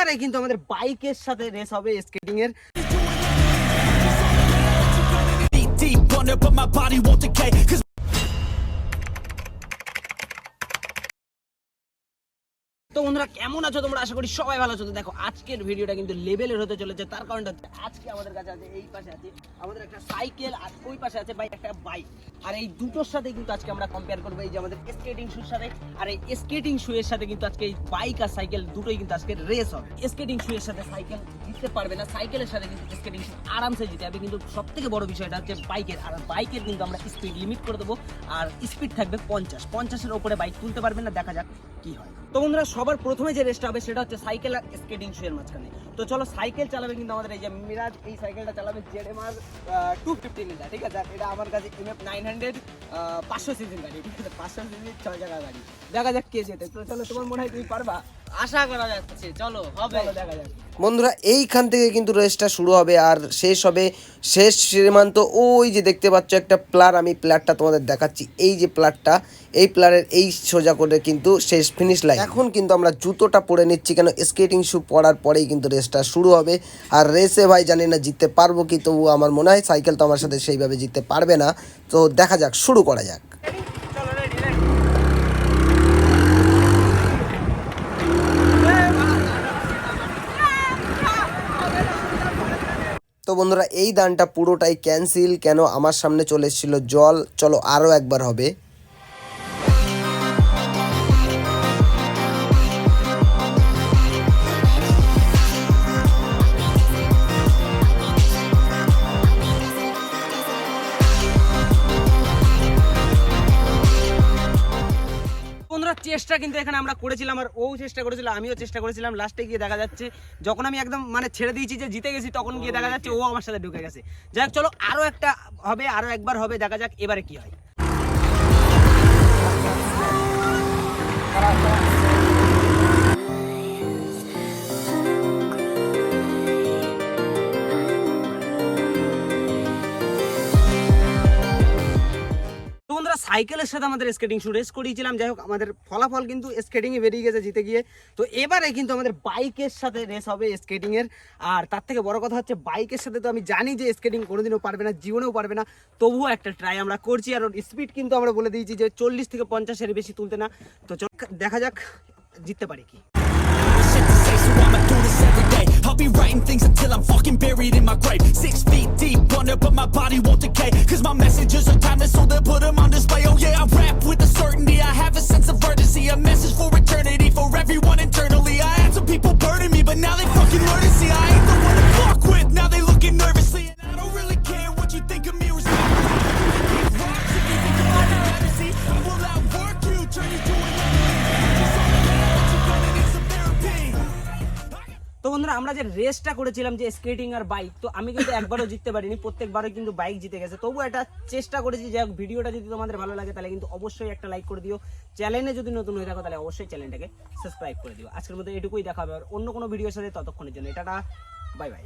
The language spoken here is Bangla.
এবারে কিন্তু আমাদের বাইকের সাথে রেস হবে স্কেটিং এর। বন্ধুরা, কেমন আছো তোমরা? আশা করি সবাই ভালো আছো। দেখো, আজকের ভিডিওটা কিন্তু লেভেলের হতে চলেছে। তার কারণটা হচ্ছে, আজকে আমাদের কাছে আছে, এই পাশে আছে, আমাদের একটা সাইকেল, আর ওই পাশে আছে ভাই একটা বাইক। আর এই দুটোর সাথে কিন্তু আজকে আমরা কম্পেয়ার করব এই যে আমাদের স্কেটিং শুর সাথে। আর এই স্কেটিং শু এর সাথে কিন্তু আজকে এই বাইক আর সাইকেল দুটোই কিন্তু আজকে রেস হবে। স্কেটিং শু এর সাথে সাইকেল জিততে পারবে না। সাইকেলের সাথে কিন্তু স্কেটিং শু আরামসে জিতে যাবে। কিন্তু সব থেকে বড় বিষয়টা হচ্ছে বাইকের আর বাইকের কিন্তু আমরা স্পিড লিমিট করে দেবো। আর স্পিড থাকবে পঞ্চাশ। পঞ্চাশের ওপরে বাইক তুলতে পারবে না। দেখা যাক কি হয়। তো বন্ধুরা, সবার প্রথমে যে রেসটা হবে সেটা হচ্ছে সাইকেল আর স্কেটিং শু এর মাঝখানে। তো চলো সাইকেল চালাবে কিন্তু আমাদের এই যে মিরাজ এই সাইকেলটা চালাবে Z M R two fifteen ঠিক আছে? আর এটা আমার কাছে এম এফ নাইন হান্ড্রেড পাঁচশো সিসির গাড়ি ঠিক আছে? পাঁচশো সিসির ছয় জায়গা গাড়ি। দেখা যাক কে যেতে তো চলো তোমার মনে হয় তুমি পারবা? আশা করা যাচ্ছে চলো হবে। দেখা যাক। বন্ধুরা এইখান থেকে কিন্তু রেসটা শুরু হবে আর শেষ হবে। শেষ সীমান্ত ওই যে দেখতে পাচ্ছ একটা প্লার আমি প্লারটা তোমাদের দেখাচ্ছি। এই যে প্লারটা এই প্লারের এই সোজা করে কিন্তু শেষ ফিনিশ লাইন এখন কিন্তু আমরা জুতোটা পরে নিচ্ছি কেন? স্কেটিং শু পরার পরেই কিন্তু রেসটা শুরু হবে। আর রেসে ভাই জানি না জিততে পারব কি তবু আমার মনে হয় সাইকেল তো আমার সাথে সেইভাবে জিততে পারবে না। তো দেখা যাক, শুরু করা যাক। তো বন্ধুরা, এই দানটা পুরোটাই ক্যান্সেল কেন? আমার সামনে চলে এসেছিল জল। চলো আরও একবার হবে। চেষ্টা কিন্তু এখানে আমরা করেছিলাম আর ও চেষ্টা করেছিল, আমিও চেষ্টা করেছিলাম। লাস্টে গিয়ে দেখা যাচ্ছে, যখন আমি একদম মানে ছেড়ে দিয়েছি যে জিতে গেছি, তখন গিয়ে দেখা যাচ্ছে ও আমার সাথে ঢুকে গেছে। যাই হোক, চলো আরও একটা হবে আরও একবার হবে, দেখা যাক এবারে কি হয়। সাইকেলের সাথে আমাদের স্কেটিং শু রেস করিয়েছিলাম। যাই হোক, আমাদের ফলাফল কিন্তু স্কেটিং এ বেরিয়ে গেছে জিতে গিয়ে। তো এবারে কিন্তু আমাদের বাইকের সাথে রেস হবে স্কেটিং এর আর তার থেকে বড় কথা হচ্ছে বাইকের সাথে তো আমি জানি যে স্কেটিং কোনোদিনও পারবে না, জীবনেও পারবে না। তবুও একটা ট্রাই আমরা করছি। আর স্পিড কিন্তু আমরা বলে দিয়েছি যে চল্লিশ থেকে পঞ্চাশের বেশি তুলতে না। তো চল, দেখা যাক, জিততে পারি কি. I'll be writing things until I'm fucking buried in my grave. Six feet deep under, but my body won't decay. Cause my messages are timeless, so they'll put them on display. Oh yeah, I rap with বন্ধুরা আমরা যে রেসটা করেছিলাম যে স্কেটিং আর বাইক, তো আমি কিন্তু একবারও জিততে পারিনি, প্রত্যেকবারই কিন্তু বাইক জিতে গেছে। তবু একটা চেষ্টা করেছি যে ভিডিওটা যদি তোমাদের ভালো লাগে তাহলে কিন্তু অবশ্যই একটা লাইক করে দিও। চ্যানেলে যদি নতুন হয়ে থাকো তাহলে অবশ্যই চ্যানেলটাকে সাবস্ক্রাইব করে দিও। আজকের মধ্যে এটুকুই, দেখা হবে আর অন্য কোনো ভিডিওর সাথে ততক্ষণের জন্য। এটা বাই বাই